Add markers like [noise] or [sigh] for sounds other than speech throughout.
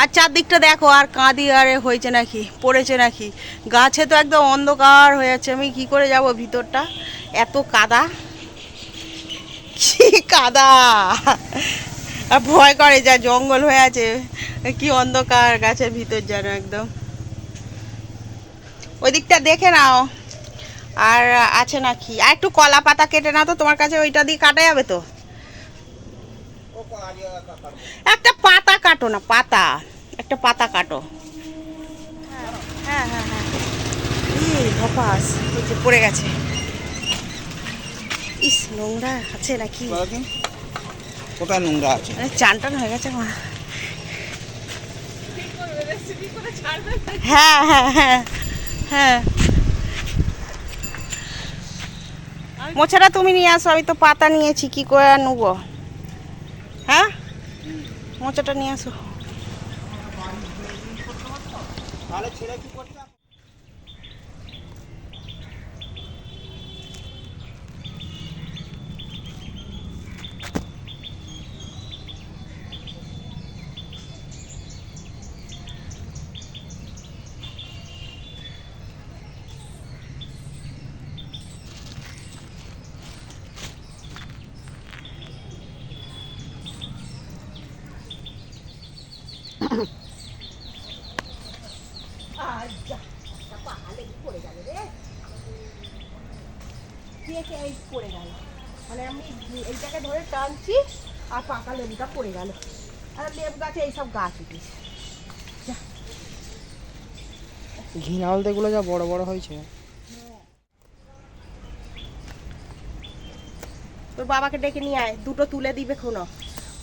আর চারদিকটা দেখো, আর কাঁদি, আরে হয়েছে নাকি, পড়েছে নাকি। গাছে তো একদম অন্ধকার হয়ে যাচ্ছে আমি কি করে যাব ভিতরটা? এত কাদা। কি কাদা। আর ভয় করে যা, জঙ্গল হয়ে আছে। কি অন্ধকার গাছের ভিতর যেন একদম। ওই দিকটা দেখে নাও। আর আছে নাকি? আর একটু কলা পাতা কেটে নাও তো, তোমার কাছে ওইটা দিয়ে কাটা যাবে তো। একটা কাটো না পাতা। একটা পাতা কাটো। হ্যাঁ হ্যাঁ হ্যাঁ। ধপাস পড়ে গেছে। ইস নোংরা আছে নাকি? কোথায় নোংরা আছে? চান টান হয়ে গেছে মা হ্যাঁ হ্যাঁ হ্যাঁ হ্যাঁ। মোছাটা তুমি নিয়ে আসো আমি তো পাতা নিয়েছি কি করে নেব? মোচাটা নিয়ে আসো। পড়ে গেল মানে আমি এইটাকে ধরে টানছি আর পাকা লেবুটা পড়ে গেল আর লেবু গাছে এইসব গাছ উঠেছে ঘিনালদেগুলো যা বড় বড় হয়েছে। তোর বাবাকে ডেকে নিয়ে আয়, দুটো তুলে দিবে কোনো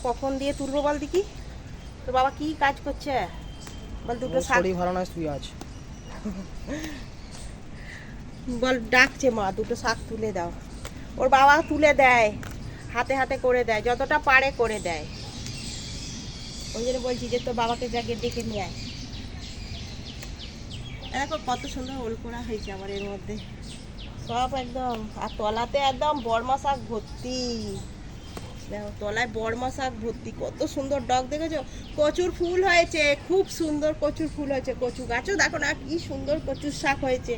কখন দিয়ে তুলবো বল দেখি? তোর বাবা কি কাজ করছে? বল দুটো শাক শরীর ভালো নয় শুয়ে আছে। বল ডাকছে মা দুটো শাক তুলে দাও। ওর বাবা তুলে দেয় হাতে হাতে করে দেয় যতটা পারে করে দেয়। ওই জন্য বলছি যে তোর বাবাকে জাগে ডেকে নিয়ে আয়। দেখো কত সুন্দর ওল করা হয়েছে আমার এর মধ্যে। সব একদম আর তলাতে একদম বর্মা শাক ভর্তি। দেখো, তলায় বর্মা শাক ভর্তি, কত সুন্দর ডগ দেখেছ? কচুর ফুল হয়েছে, খুব সুন্দর কচুর ফুল হয়েছে, কচু গাছও দেখো না, কি সুন্দর কচুর শাক হয়েছে।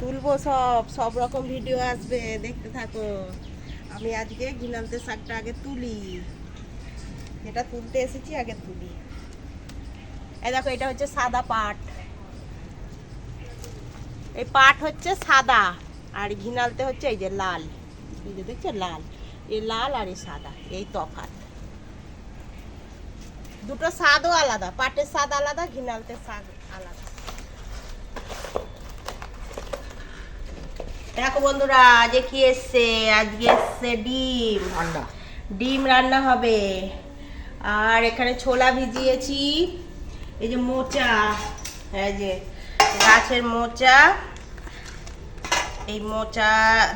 তুলবো সব সব রকম ভিডিও আসবে, দেখতে থাকো। আমি আজকে গিনালতে শাকটা আগে তুলি। এটা তুলতে এসেছি, আগে তুলি। এই দেখো, এটা হচ্ছে সাদা পাট। এই পাট হচ্ছে সাদা, আর ঘিনালতে হচ্ছে এই যে লাল। এই যে দেখছ, লাল। এই লাল আর এই সাদা এই তফাৎ। দুটো স্বাদও আলাদা পাটের স্বাদ আলাদা ঘিনালতে স্বাদ আলাদা। দেখো বন্ধুরা আজকে কি এসছে? আজকে এসছে ডিম। ডিম রান্না হবে। আর এখানে ছোলা ভিজিয়েছি। এই যে মোচা এই যে গাছের মোচা। এই মোচা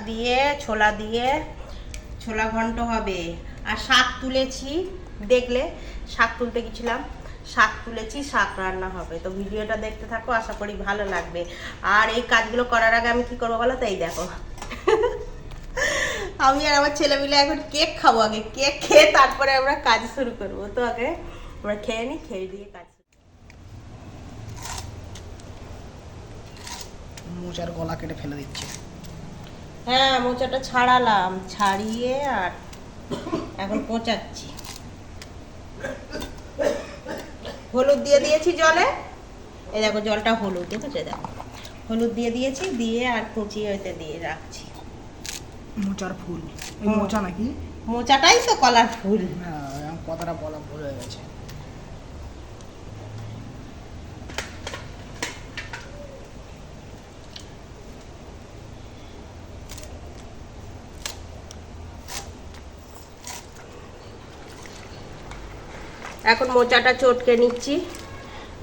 দিয়ে ছোলা দিয়ে ছোলা ঘন্ট হবে। আর শাক তুলেছি, দেখলে শাক তুলতে গেছিলাম। শাক তুলেছি, শাক রান্না হবে। তো ভিডিওটা দেখতে থাকো, আশা করি ভালো লাগবে। আর এই কাজগুলো করার আগে আমি কি করব বলো তাই দেখো। আমি আর আমার ছেলে মিলে এখন কেক খাব আগে। কেক খেয়ে তারপরে আমরা কাজ শুরু করব। তো আগে আমরা খেয়ে নিই, খেয়ে দিয়ে কাজ মোচার গলা কেটে ফেলে দিচ্ছে। হ্যাঁ মোচাটা ছাড়ালাম ছাড়িয়ে আর এখন পচাচ্ছি। হলুদ দিয়ে দিয়েছি জলে। এই দেখো জলটা হলুদ দেখেছ দেখো? হলুদ দিয়ে দিয়েছি দিয়ে আর কুচিয়ে ওইতে দিয়ে রাখছি। মোচার ফুল। মোচা নাকি? মোচাটাই তো কলার ফুল। হ্যাঁ কথাটা বলা ভুল হয়ে গেছে। এখন মোচাটা চটকে নিচ্ছি।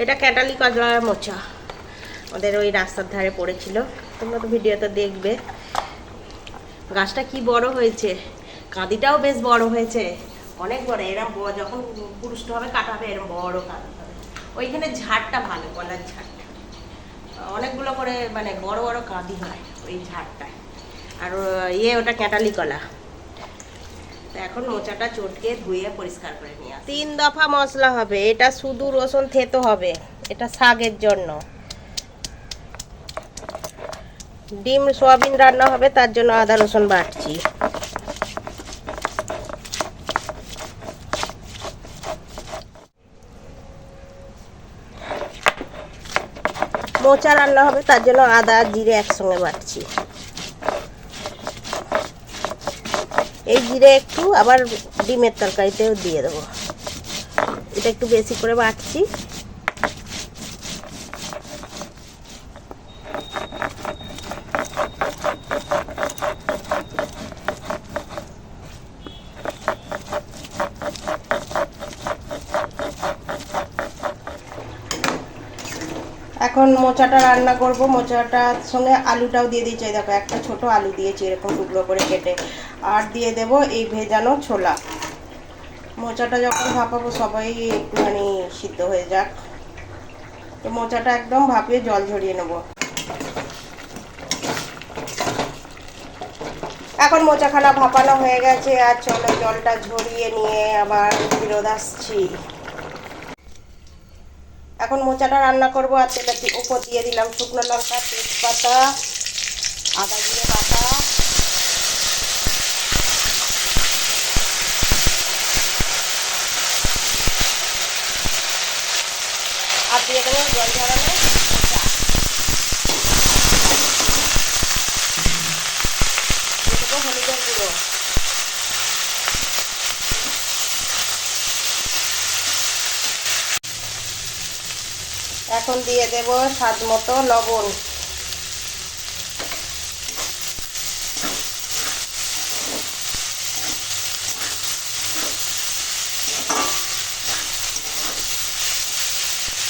এটা ক্যাটালি কাজলার মোচা। ওদের ওই রাস্তার ধারে পড়েছিল। তোমরা তো ভিডিওতে দেখবে। গাছটা কি বড় হয়েছে? কাঁদিটাও বেশ বড় হয়েছে। অনেক বড়। এরম যখন পুরুষটা হবে কাটা হবে এরম বড় কাঁদি হবে। ওইখানে ঝাড়টা ভালো, কলার ঝাড়টা। অনেকগুলো করে মানে বড় বড় কাঁদি হয় ওই ঝাড়টায়। আর ইয়ে ওটা ক্যাটালি কলা। এখন মোচাটা চটকে ধুয়ে পরিষ্কার করে নিয়ে। তিন দফা মশলা হবে, এটা শুধু রসুন থেতো হবে, এটা শাকের জন্য। ডিম, সোয়াবিন রান্না হবে, তার জন্য আদা, রসুন বাটছি। মোচা রান্না হবে, তার জন্য আদা, জিরে একসঙ্গে বাটছি। এই জিরে একটু আবার ডিমের তরকারিতেও দিয়ে দেবো। এটা একটু বেশি করে বাটছি। এখন মোচাটা রান্না করব। মোচাটার সঙ্গে আলুটাও দিয়ে দিয়েছি দেখো, একটা ছোট আলু দিয়েছি এরকম টুকরো করে কেটে। আর দিয়ে দেব এই ভেজানো ছোলা। মোচাটা যখন ভাপাবো সবাই একটুখানি সিদ্ধ হয়ে যাক। তো মোচাটা একদম ভাপিয়ে জল ঝরিয়ে নেব। এখন মোচাখানা ভাপানো হয়ে গেছে, আর চলো জলটা ঝরিয়ে নিয়ে আবার ফেরত আসছি। এখন মোচাটা রান্না করব, আর তেলের উপর দিয়ে দিলাম শুকনো লঙ্কা, তেজপাতা, আদা জিরে বাটা আর দিয়ে দেবো জল ঝরানো মোচা। দিয়ে দেবো হলুদের গুঁড়ো এখন দিয়ে দেব স্বাদ মতো লবণ।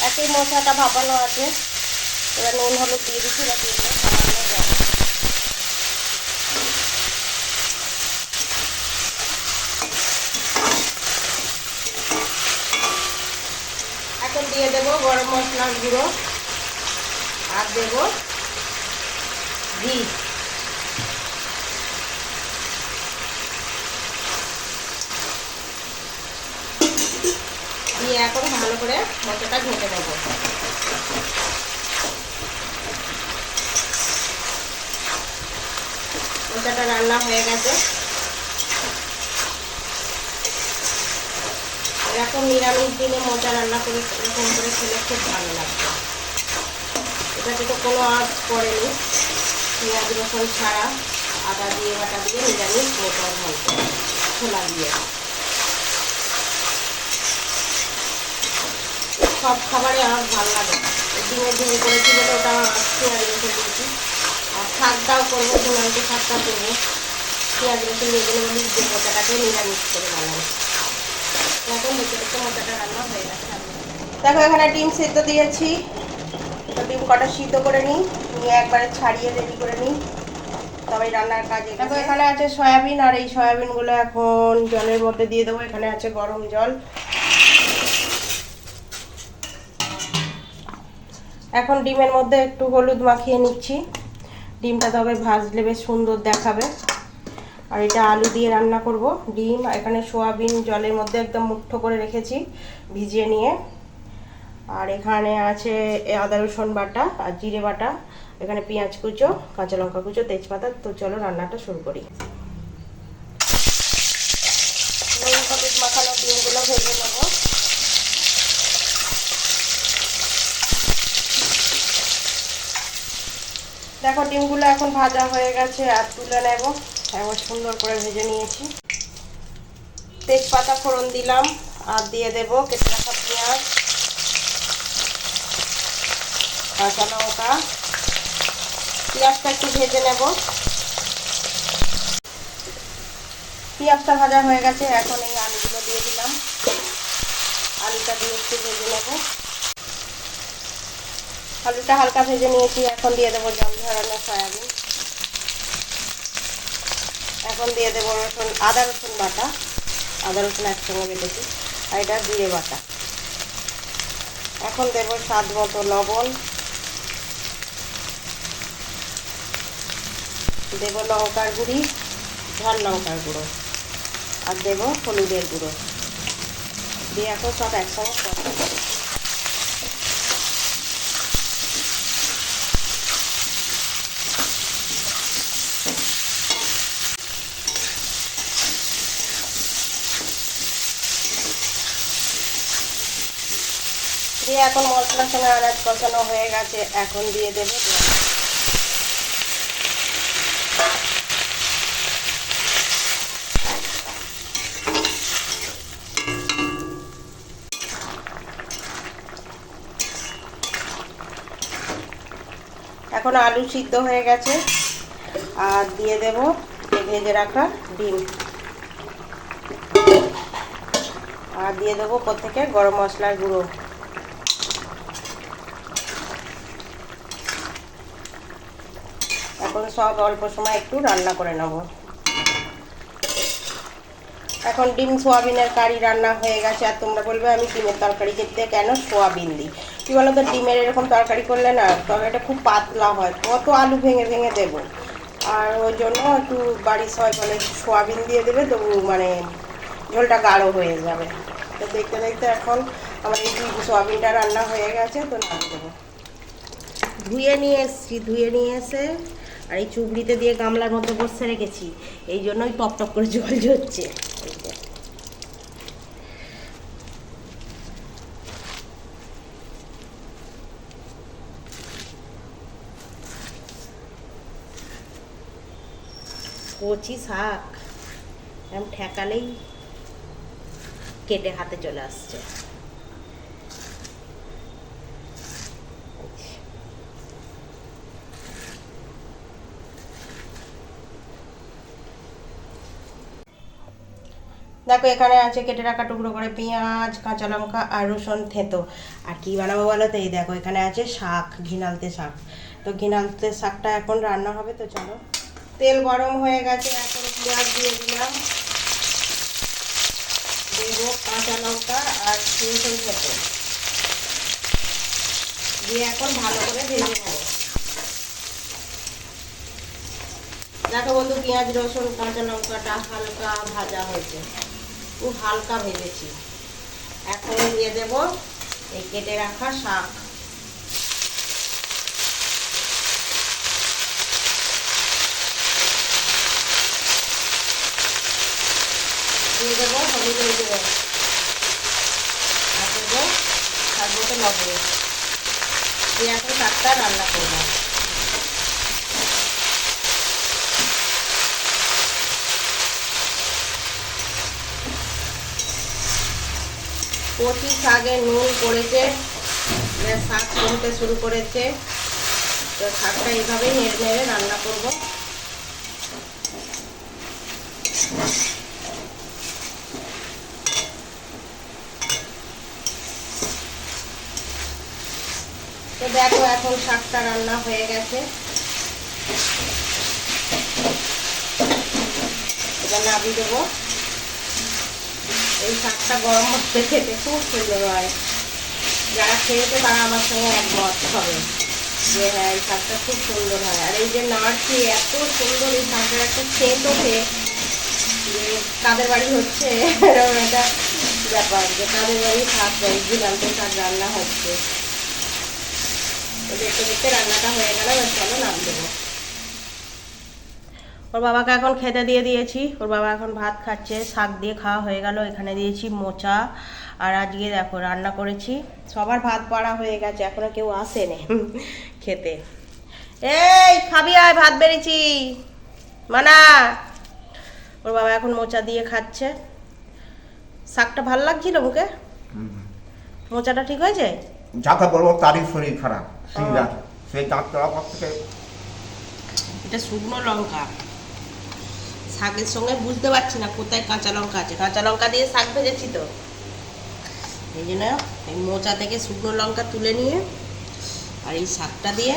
একই মশলাটা ভাপানো আছে। এবার নুন, হলুদ দিয়ে দিচ্ছি, এবার দিয়ে দেবো সামান্য জল এখন দিয়ে দেব মশলার গুঁড়ো আর দেব ঘি। দিয়ে এখন ভালো করে মশলাটা ঘেঁটে নেব। মশলাটা রান্না হয়ে গেছে। এরকম নিরামিষ দিনে মোচা রান্না করে এরকম করে খেলে খুব ভালো লাগবে এটাতে তো কোনো আঁচ পড়েনি। পেঁয়াজ, রসুন ছাড়া আদা দিয়ে, বাটা দিয়ে নিরামিষ মোটার মধ্যে ছোলা দিয়ে। সব খাবারে আমার ভালো লাগে। ডিমের ঝোল করেছি বলে ওটা পেঁয়াজ রসুন দিয়েছি। আর শাকটাও করব ডিমান্ডে শাকটা করব। পেঁয়াজ, রসুন দিয়ে দিলে বলি মোটাটাকে নিরামিষ করে বানাবো। এখন দেখতে দেখতে মোটাটা রান্না হয়ে গেছে দেখো এখানে ডিম সিদ্ধ দিয়েছি। তো ডিম কটা সিদ্ধ করে নিই নিয়ে একবারে ছাড়িয়ে রেডি করে নিই। তবে রান্নার কাজে দেখো এখানে আছে সয়াবিন আর এই সয়াবিনগুলো এখন জলের মধ্যে দিয়ে দেবো। এখানে আছে গরম জল। এখন ডিমের মধ্যে একটু হলুদ মাখিয়ে নিচ্ছি। ডিমটা তবে ভাজলে বেশ সুন্দর দেখাবে। আর এটা আলু দিয়ে রান্না করব। ডিম, এখানে সোয়াবিন, জলের মধ্যে একদম মুঠো করে রেখেছি ভিজিয়ে নিয়ে। আর এখানে আছে আদা, রসুন বাটা আর জিরে বাটা। এখানে পেঁয়াজ কুচো, কাঁচা লঙ্কা কুচো, তেজপাতা। তো চলো রান্নাটা শুরু করি। মাখানো ডিমগুলো ভেজে নেব। দেখো ডিমগুলো এখন ভাজা হয়ে গেছে, আর তুলে নেব। একবার সুন্দর করে ভেজে নিয়েছি। তেজপাতা ফোড়ন দিলাম আর দিয়ে দেবো কেটে রাখা পেঁয়াজ। কাঁচা লঙ্কা পেঁয়াজটা একটু ভেজে নেব। পেঁয়াজটা ভাজা হয়ে গেছে, এখন এই আলুগুলো দিয়ে দিলাম। আলুটা দিয়ে একটু ভেজে নেব। আলুটা হালকা ভেজে নিয়েছি, এখন দিয়ে দেবো জল ঝরানো সয়াবিন। এখন দিয়ে দেবো রসুন, আদা রসুন বাটা। আদা রসুন একসঙ্গে বেটেছি। আর এটা জিরে বাটা। এখন দেবো স্বাদ মতো লবণ। দেব লঙ্কার গুঁড়ি, ঝাল লঙ্কার গুঁড়ো। আর দেবো হলুদের গুঁড়ো। দিয়ে এখন সব একসঙ্গে এখন মশলার সঙ্গে আনাজ কষানো হয়ে গেছে, এখন দিয়ে দেবো এখন আলু সিদ্ধ হয়ে গেছে, আর দিয়ে দেব ভেজে রাখা ডিম। আর দিয়ে দেবো প্রত্যেকে গরম মশলার গুঁড়ো। এখন সব অল্প সময় একটু রান্না করে নেব। এখন ডিম সোয়াবিনের কারি রান্না হয়ে গেছে, আর তোমরা বলবে আমি ডিমের তরকারি খেতে কেন সোয়াবিন দিই? কী বলো তো ডিমের এরকম তরকারি করলে না, তরকারিটা খুব পাতলা হয়, কত আলু ভেঙে ভেঙে দেবো। আর ওই জন্য একটু বাড়ির সবাই বলে সোয়াবিন দিয়ে দেবে তো মানে ঝোলটা গাঢ় হয়ে যাবে। তো দেখতে দেখতে এখন আমার এই সোয়াবিনটা রান্না হয়ে গেছে, তো নাম দেবো। ধুয়ে নিয়ে এসেছি, ধুয়ে নিয়ে এসে আর এই চুবড়িতে দিয়ে গামলার মধ্যে বসে রেখেছি। এই জন্যই টপ টপ করে জল ঝরছে। কচি শাক। এরকম ঠেকালেই কেটে হাতে চলে আসছে। দেখো, এখানে আছে কেটে রাখা টুকরো করে পেঁয়াজ, কাঁচা লঙ্কা আর রসুন থেঁতো। আর কি বানাবো বলো তো? এই দেখো, এখানে আছে শাক, ঘিনালতে শাক। তো ঘিনালতে শাকটা এখন রান্না হবে, তো চলো। তেল গরম হয়ে গেছে, এখন পেঁয়াজ দিয়ে দিলাম। দেবো কাঁচা লঙ্কা আর রসুন থেঁতো। দিয়ে এখন ভালো করে ভেজে নেব। দেখো বন্ধু, পেঁয়াজ, রসুন, কাঁচা লঙ্কাটা হালকা ভাজা হয়েছে। খুব হালকা ভেজেছি। এখন দিয়ে দেব এই কেটে রাখা শাক। দিয়ে দেবো হলুদের গুঁড়ো। আর দেবো স্বাদ মতো লবণ। দিয়ে এখন শাকটা রান্না করব। কচি শাকে নুন পড়েছে শাক কমতে শুরু করেছে। তো শাকটা এইভাবেই নেড়ে নেড়ে রান্না করব। তো দেখো এখন শাকটা রান্না হয়ে গেছে। এবার নাবি দেবো। এই শাকটা গরম মধ্যে খেতে খুব সুন্দর হয়। যারা খেয়েছে তারা আমার সঙ্গে একমত হবে যে হ্যাঁ এই শাকটা খুব সুন্দর হয়। আর এই যে নাড়ছি এত সুন্দর এই শাকটার একটা সেন্ট ওঠে যে কাদের বাড়ি হচ্ছে এরকম একটা ব্যাপার যে কাদের বাড়ি শাক দিলামতে শাক রান্না হচ্ছে। দেখতে দেখতে রান্নাটা হয়ে গেল চলো নাম দেবো। ওর বাবাকে এখন খেতে দিয়ে দিয়েছি। ওর বাবা এখন ভাত খাচ্ছে শাক দিয়ে খাওয়া হয়ে গেল। এখানে দিয়েছি মোচা। আর আজকে দেখো রান্না করেছি। সবার ভাত পাড়া হয়ে গেছে এখনও কেউ আসেনি [laughs] খেতে। এই খাবি আয় ভাত বেড়েছি। মানা ওর বাবা এখন মোচা দিয়ে খাচ্ছে। শাকটা ভালো লাগছিল মুখে? মোচাটা ঠিক হয়েছে? যাকে বলব তারই শরীর খারাপ। সেই ডাক্তার থেকে এটা শুকনো লঙ্কা। শাকের সঙ্গে বুঝতে পারছি না কোথায় কাঁচা লঙ্কা আছে। কাঁচা লঙ্কা দিয়ে শাক ভেজেছি তো। এই জন্য এই মোচা থেকে শুকনো লঙ্কা তুলে নিয়ে আর এই শাকটা দিয়ে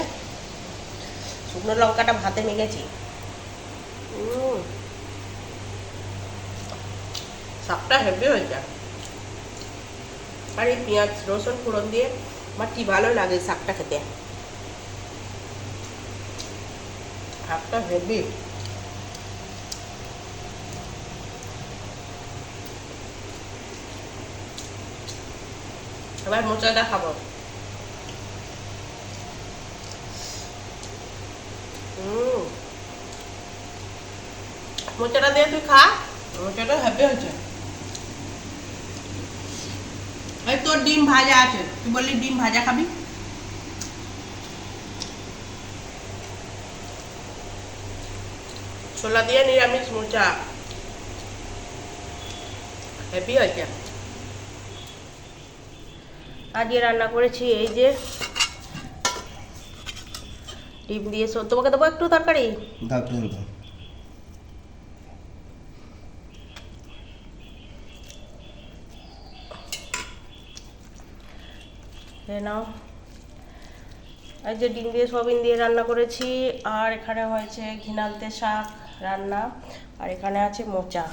শুকনো লঙ্কাটা ভাতে উম। শাকটা হেভি হয়েছে। আর এই পেঁয়াজ, রসুন, ফোড়ন দিয়ে আমার কি ভালো লাগে শাকটা খেতে। শাকটা হেভি। এবার মোচাটা খাব মোচাটা দিয়ে তুই খা। মোচাটা হ্যাপি হয়েছে এই তোর ডিম ভাজা আছে। তুই বললি ডিম ভাজা খাবি? ছোলা দিয়ে নিরামিষ মোচা। হ্যাপি হয়েছে? আজকে রান্না করেছি এই যে ডিম দিয়ে তোমাকে দেবো একটু তরকারি? নাও। এই যে ডিম দিয়ে সয়াবিন দিয়ে রান্না করেছি আর এখানে হয়েছে ঘিনালতে শাক রান্না আর এখানে আছে মোচা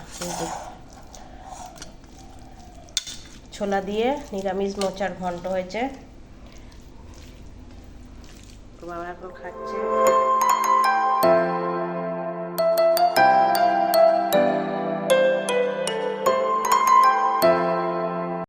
ছোলা দিয়ে নিরামিষ মোচার ঘন্ট হয়েছে। বাবা এখন খাচ্ছে।